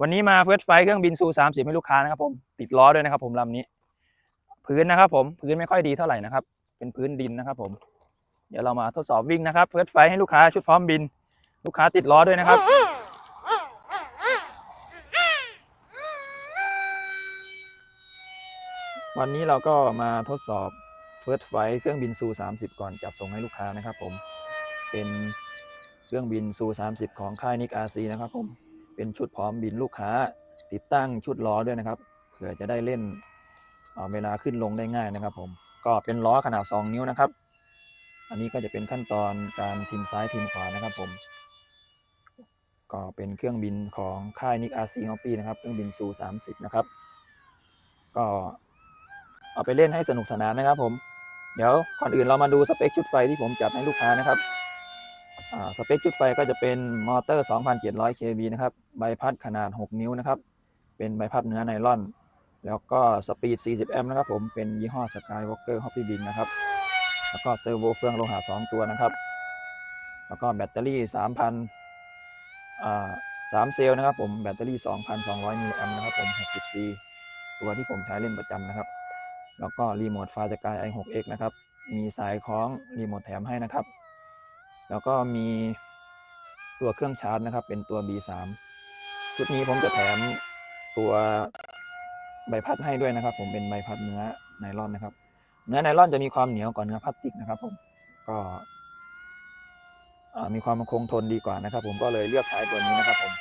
วันนี้มาเฟิร์สไฟเครื่องบินซูสามสิบให้ลูกค้านะครับผมติดล้อด้วยนะครับ ผมลำนี้ พื้นนะครับผมพื้นไม่ค่อยดีเท่าไหร่นะครับ เป็นพื้นดินนะครับ ผม เดี๋ยวเรามาทดสอบวิ่งนะครับเฟิร์สไฟให้ลูกค้าชุดพร้อมบิน ลูกค้าติดล้อด้วยนะครับวันนี้เราก็มาทดสอบเฟิร์สไฟเครื่องบินซู30 ก่อนจัดส่งให้ลูกค้านะครับผม เป็นเครื่องบินซู30 ของค่ายนิกอาซีนะครับผม เป็นชุดพร้อมบินลูกค้า ติดตั้งชุดล้อด้วยนะครับเผื่อจะได้เล่นเเวลาขึ้นลงได้ง่ายนะครับ ผมก็เป็นล้อขนาด 2 นิ้วนะครับ อันนี้ก็จะเป็นขั้นตอนการพิมพ์ซ้ายพิมพ์ขวานะครับผม ก็เป็นเครื่องบินของค่ายนิกอาซีฮอปปี้นะครับ เครื่องบินซู30 นะครับ ก็เอาไปเล่นให้สนุกสนานนะครับผม เดี๋ยวก่อนอื่นเรามาดูสเปคชุดไฟที่ผมจัดให้ลูกค้านะครับ สเปคชุดไฟก็จะเป็นมอเตอร์ 2,700 kV นะครับ ใบพัดขนาด 6 นิ้วนะครับ เป็นใบพัดเนื้อไนลอน แล้วก็สปีด 40 แอมป์นะครับผม เป็นยี่ห้อ Skywalker Hobby Bin นะครับ แล้วก็เซอร์โวเฟืองโลหะ 2 ตัวนะครับ แล้วก็แบตเตอรี่ 3,000อ่า3เซลล์นะครับผม แบตเตอรี่ 2,200 มิลลิแอมป์นะครับผม 60C ตัวที่ผมใช้เล่นประจำนะครับ แล้วก็รีโมทไฟล์จากกาย i6x นะครับ มีสายคล้องรีโมทแถมให้นะครับ แล้วก็มีตัวเครื่องชาร์จนะครับ เป็นตัว B3 ชุดนี้ผมจะแถมตัวใบพัดให้ด้วยนะครับ ผมเป็นใบพัดเนื้อไนลอนนะครับ เนื้อไนลอนจะมีความเหนียวกว่าเนื้อพลาสติกนะครับผมก็มีความคงทนดีกว่านะครับ ผมก็เลยเลือกใช้ตัวนี้นะครับ ผม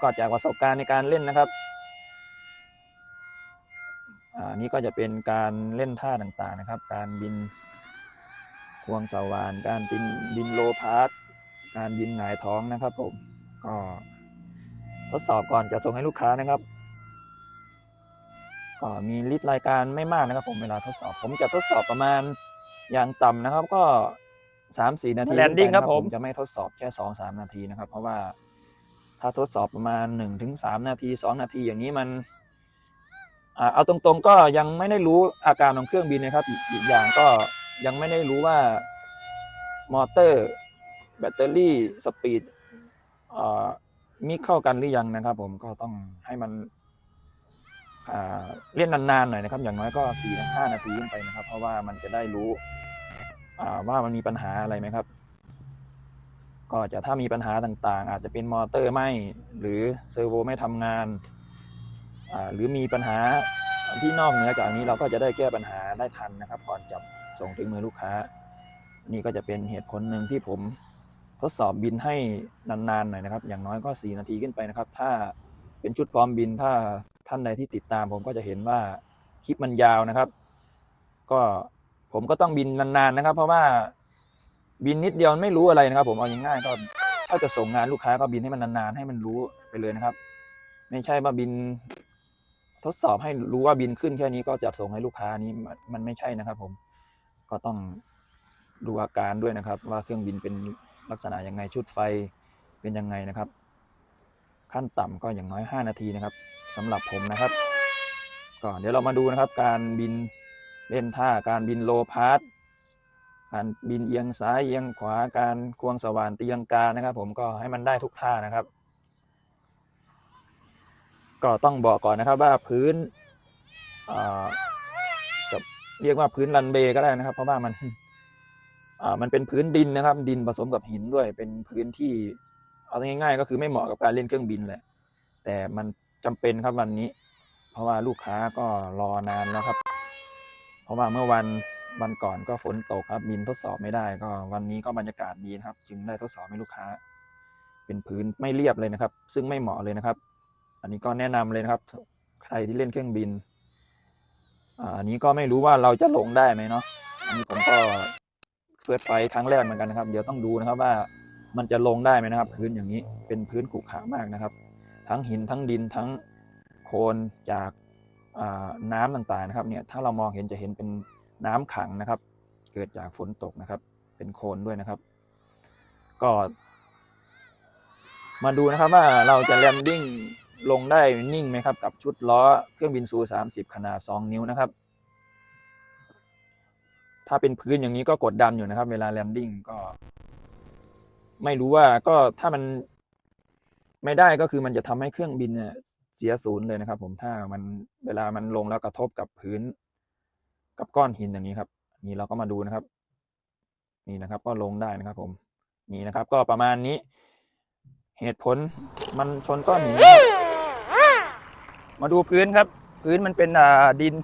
ก็จากประสบการณ์ในการเล่นนะครับอ่านี่ก็จะเป็นการเล่นท่าต่างๆนะครับ การบิน วงสวานการบินบินโลพาสการบินหงายท้องนะครับผมก็ทดสอบก่อนจะส่งให้ลูกค้านะครับก็มีลิสต์รายการไม่มากนะครับ ผมเวลาทดสอบ ผมจะทดสอบประมาณอย่างต่ำนะครับ ก็สามสี่นาที Landing ครับผมจะไม่ทดสอบแค่สองสามนาทีนะครับ เพราะว่าถ้าทดสอบประมาณหนึ่งถึงสามนาทีสองนาทีอย่างนี้มันอ่าเอาตรงๆก็ยังไม่ได้รู้อาการของเครื่องบินนะครับ อีกอีกอย่างก็ ยังไม่ได้รู้ว่ามอเตอร์แบตเตอรี่สปีดมีเข้ากันหรือยังนะครับ ผมก็ต้องให้มันเล่นนานๆหน่อยนะครับ อย่างน้อยก็สี่ถึงห้านาทีขึ้นไปนะครับ เพราะว่ามันจะได้รู้ว่ามันมีปัญหาอะไรไหมครับ ก็จะถ้ามีปัญหาต่างๆ อาจจะเป็นมอเตอร์ไหมหรือเซอร์โวไม่ทำงานหรือมีปัญหาที่นอกเหนือจากนี้เราก็จะได้แก้ปัญหาได้ทันนะครับ ก่อนจะ ส่งถึงมือลูกค้า นี่ก็จะเป็นเหตุผลหนึ่งที่ผมทดสอบบินให้นานๆหน่อยนะครับ อย่างน้อยก็ 4 นาทีขึ้นไปนะครับ ถ้าเป็นชุดพร้อมบินถ้าท่านใดที่ติดตาม ผมก็จะเห็นว่าคลิปมันยาวนะครับ ก็ผมก็ต้องบินนานๆนะครับ เพราะว่าบินนิดเดียวไม่รู้อะไรนะครับ ผมเอาง่ายๆก็ถ้าจะส่งงานลูกค้าก็บินให้มันนานๆให้มันรู้ไปเลยนะครับ ไม่ใช่ว่าบินทดสอบให้รู้ว่าบินขึ้นแค่นี้ก็จะส่งให้ลูกค้านี้มันไม่ใช่นะครับ ผม ก็ต้องดูอาการด้วยนะครับ ว่าเครื่องบินเป็นลักษณะยังไงชุดไฟเป็นยังไงนะครับ ขั้นต่ำก็อย่างน้อย 5 นาทีนะครับสำหรับผมนะครับก็เดี๋ยวเรามาดูนะครับ การบินเล่นท่าการบินโลพาสการบินเอียงซ้ายเอียงขวาการควงสว่านตีลังกานะครับ ผมก็ให้มันได้ทุกท่านะครับ ก็ต้องบอกก่อนนะครับว่าพื้นอ่า เรียกว่าพื้นรันเบย์ก็ได้นะครับ เพราะว่ามันอ่ามันเป็นพื้นดินนะครับ ดินผสมกับหินด้วย เป็นพื้นที่เอาง่ายๆ ก็คือไม่เหมาะกับการเล่นเครื่องบินแหละ แต่มันจำเป็นครับวันนี้ เพราะว่าลูกค้าก็รอนานแล้วครับ เพราะว่าเมื่อวันวันก่อนก็ฝนตกครับบินทดสอบไม่ได้ ก็วันนี้ก็บรรยากาศดีครับ จึงได้ทดสอบให้ลูกค้า เป็นพื้นไม่เรียบเลยนะครับ ซึ่งไม่เหมาะเลยนะครับ อันนี้ก็แนะนำเลยนะครับ ใครที่เล่นเครื่องบิน อันนี้ก็ไม่รู้ว่าเราจะลงได้ไหมเนาะอันนี้ผมก็เฟิร์สไฟท์ครั้งแรกเหมือนกันนะครับ เดี๋ยวต้องดูนะครับว่ามันจะลงได้ไหมนะครับ พื้นอย่างนี้เป็นพื้นขรุขระมากนะครับ ทั้งหินทั้งดินทั้งโคลนจากน้ำต่างๆนะครับ เนี่ยถ้าเรามองเห็นจะเห็นเป็นน้ำขังนะครับ เกิดจากฝนตกนะครับ เป็นโคลนด้วยนะครับ ก็ มาดูนะครับว่าเราจะแลนดิ้ง ลงได้นิ่งไหมครับ กับชุดล้อเครื่องบินซู 30 ขนาด 2 นิ้วนะครับ ถ้าเป็นพื้นอย่างนี้ก็กดดันอยู่นะครับ เวลาแลนดิ้งก็ ไม่รู้ว่าก็ถ้ามันไม่ได้ก็คือมันจะทำให้เครื่องบินเนี่ยเสียศูนย์เลยนะครับ ผมถ้ามันเวลามันลงแล้วกระทบกับพื้น กับก้อนหินอย่างนี้ครับ นี่เราก็มาดูนะครับ นี่นะครับ ก็ลงได้นะครับ ผม นี่นะครับ ก็ประมาณนี้ เหตุผลมันชนก้อนหิน มาดูพื้นครับ พื้นมันเป็นดิน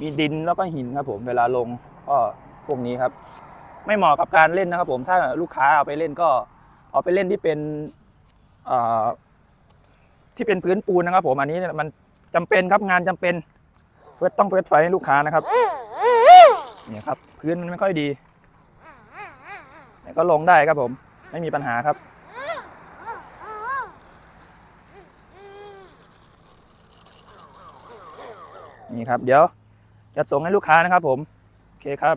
มีดินแล้วก็หินครับ ผมเวลาลงก็พวกนี้ครับ ไม่เหมาะกับการเล่นนะครับ ผมถ้าลูกค้าเอาไปเล่นก็เอาไปเล่นที่เป็นที่เป็นพื้นปูนนะครับ ผมอันนี้มันจำเป็นครับงานจำเป็นเฟิร์สต้องเฟิร์สไฟให้ลูกค้านะครับเนี่ยครับ พื้นมันไม่ค่อยดีแต่ก็ลงได้ครับผม ไม่มีปัญหาครับ นี่ครับ เดี๋ยวจะส่งให้ลูกค้านะครับผม โอเคครับ